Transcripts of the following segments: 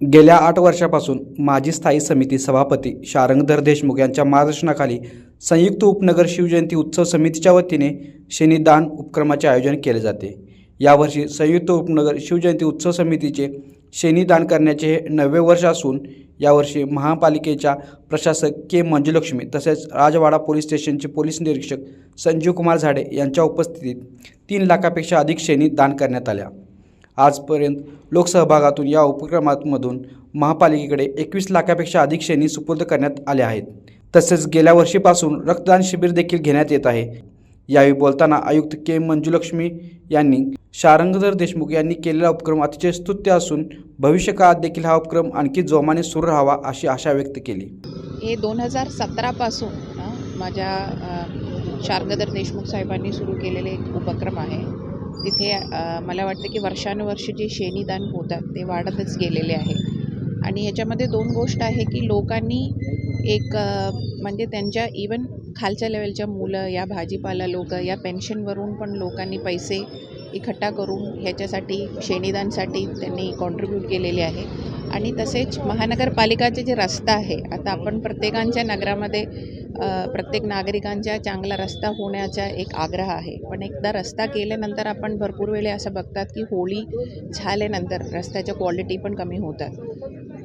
गेल्या आठ वर्षापासून माजी स्थायी समिती सभापती शारंगधर देशमुख यांच्या मार्गदर्शनाखाली संयुक्त उपनगर शिवजयंती उत्सव समितीच्या वतीने शनिदान उपक्रमाचे आयोजन केले जाते. यावर्षी संयुक्त उपनगर शिवजयंती उत्सव समितीचे शनिदान करण्याचे हे नववे वर्ष असून यावर्षी महापालिकेच्या प्रशासक के मंजुलक्ष्मी तसेच राजवाडा पोलीस स्टेशनचे पोलीस निरीक्षक संजीव कुमार झाडे यांच्या उपस्थितीत तीन लाखापेक्षा अधिक शेनी दान करण्यात आल्या. आजपर्यंत लोकसहभागातून या उपक्रमामधून महापालिकेकडे एकवीस लाखापेक्षा अधिक शेणी सुपूर्द करण्यात आल्या आहेत. तसेच गेल्या वर्षीपासून रक्तदान शिबिर देखील घेण्यात येत आहे. यावेळी बोलताना आयुक्त के मंजुलक्ष्मी यांनी शारंगधर देशमुख यांनी केलेला उपक्रम अतिशय स्तुत्य असून भविष्यकाळात देखील हा उपक्रम आणखी जोमाने सुरू राहावा अशी आशा व्यक्त केली. हे दोन हजार सतरापासून माझ्या शारंगधर देशमुख साहेबांनी सुरू केलेले एक उपक्रम आहे. तिथे मला वाटतं की वर्षानुवर्ष जे शेणीदान होतात ते वाढतच गेलेले आहे. आणि ह्याच्यामध्ये दोन गोष्ट आहे की लोकांनी एक म्हणजे त्यांच्या इवन खालच्या लेवलच्या मुलं या भाजीपाला लोक या पेन्शनवरून पण लोकांनी पैसे इकट्ठा करून ह्याच्यासाठी शेणीदानसाठी त्यांनी कॉन्ट्रीब्यूट केलेले आहे. आणि तसेच महानगरपालिकाचे जे रस्ता आहे आता आपण प्रत्येकांच्या नगरामध्ये प्रत्येक नागरिकांच्या चांगला रस्ता होण्याचा एक आग्रह आहे. पण एकदा रस्ता केल्यानंतर आपण भरपूर वेळे असं बघतात की होळी झाल्यानंतर रस्त्याच्या क्वालिटी पण कमी होतात.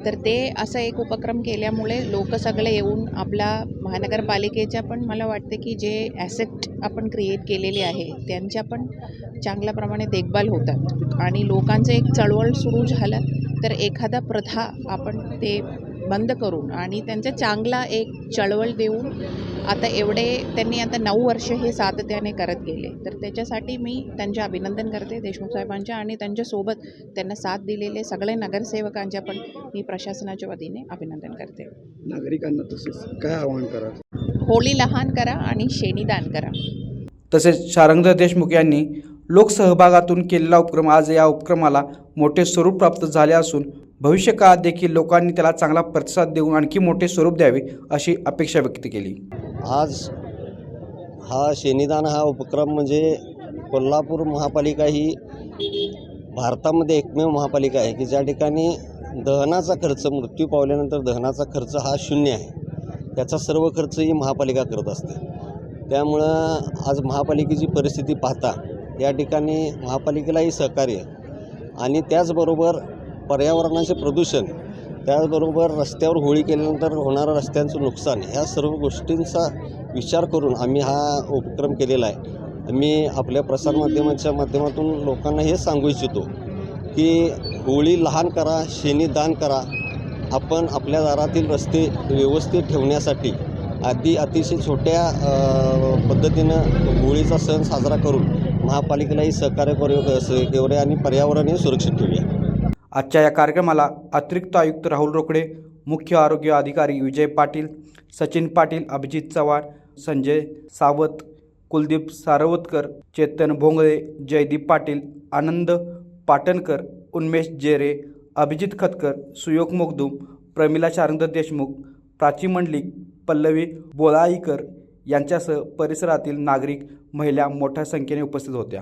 तर ते असं एक उपक्रम केल्यामुळे लोक सगळे येऊन आपला महानगरपालिकेच्या पण मला वाटते की जे ॲसेट आपण क्रिएट केलेले आहे त्यांच्या पण चांगल्याप्रमाणे देखभाल होतात. आणि लोकांचं एक चळवळ सुरू झालं तर एखादा प्रथा आपण ते बंद करून आणि त्यांचा चांगला एक चळवळ देऊन आता एवढे त्यांनी आता नऊ वर्ष हे सातत्याने करत गेले. तर त्याच्यासाठी मी त्यांचे अभिनंदन करते देशमुख साहेबांच्या आणि त्यांच्यासोबत त्यांना साथ दिलेले सगळे नगरसेवकांच्या पण मी प्रशासनाच्या वतीने अभिनंदन करते. नागरिकांना तसेच काय आवाहन करा? होळी लहान करा आणि शेणीदान करा. तसेच शारंगधर देशमुख यांनी लोकसहभागातून केलेला उपक्रम आज या उपक्रमाला मोठे स्वरूप प्राप्त झाले असून भविष्य काळात देखील लोकांनी त्याला चांगला प्रतिसाद देऊन आणखी मोठे स्वरूप द्यावे अशी अपेक्षा व्यक्त केली. आज हा शेनीदान हा उपक्रम म्हणजे कोल्हापूर महापालिका ही भारतामध्ये एकमेव महापालिका आहे की ज्या ठिकाणी दहनाचा खर्च मृत्यू पावल्यानंतर दहनाचा खर्च हा शून्य आहे. त्याचा सर्व खर्च ही महापालिका करत असते. त्यामुळं आज महापालिकेची परिस्थिती पाहता या ठिकाणी महापालिकेलाही सहकार्य आणि त्याचबरोबर पर्यावरणाचे प्रदूषण त्याचबरोबर रस्त्यावर होळी केल्यानंतर होणारं रस्त्यांचं नुकसान ह्या सर्व गोष्टींचा विचार करून आम्ही हा उपक्रम केलेला आहे. मी आपल्या प्रसारमाध्यमाच्या माध्यमातून लोकांना हे सांगू इच्छितो की होळी लहान करा शेणी दान करा. आपण आपल्या दारातील रस्ते व्यवस्थित ठेवण्यासाठी आधी अतिशय छोट्या पद्धतीनं होळीचा सण साजरा करून महापालिकेलाही सहकार्य करू करूया आणि पर्यावरणही सुरक्षित ठेवूया. आजच्या या कार्यक्रमाला अतिरिक्त आयुक्त राहुल रोकडे मुख्य आरोग्य अधिकारी विजय पाटील सचिन पाटील अभिजित चव्हाण संजय सावत कुलदीप सारवतकर चेतन भोंगळे जयदीप पाटील आनंद पाटणकर उन्मेश जेरे अभिजित खतकर सुयोग मोगदूम प्रमिला शारंगधर देशमुख प्राची मंडलिक पल्लवी बोलाईकर यांच्यासह परिसरातील नागरिक महिला मोठ्या संख्येने उपस्थित होत्या.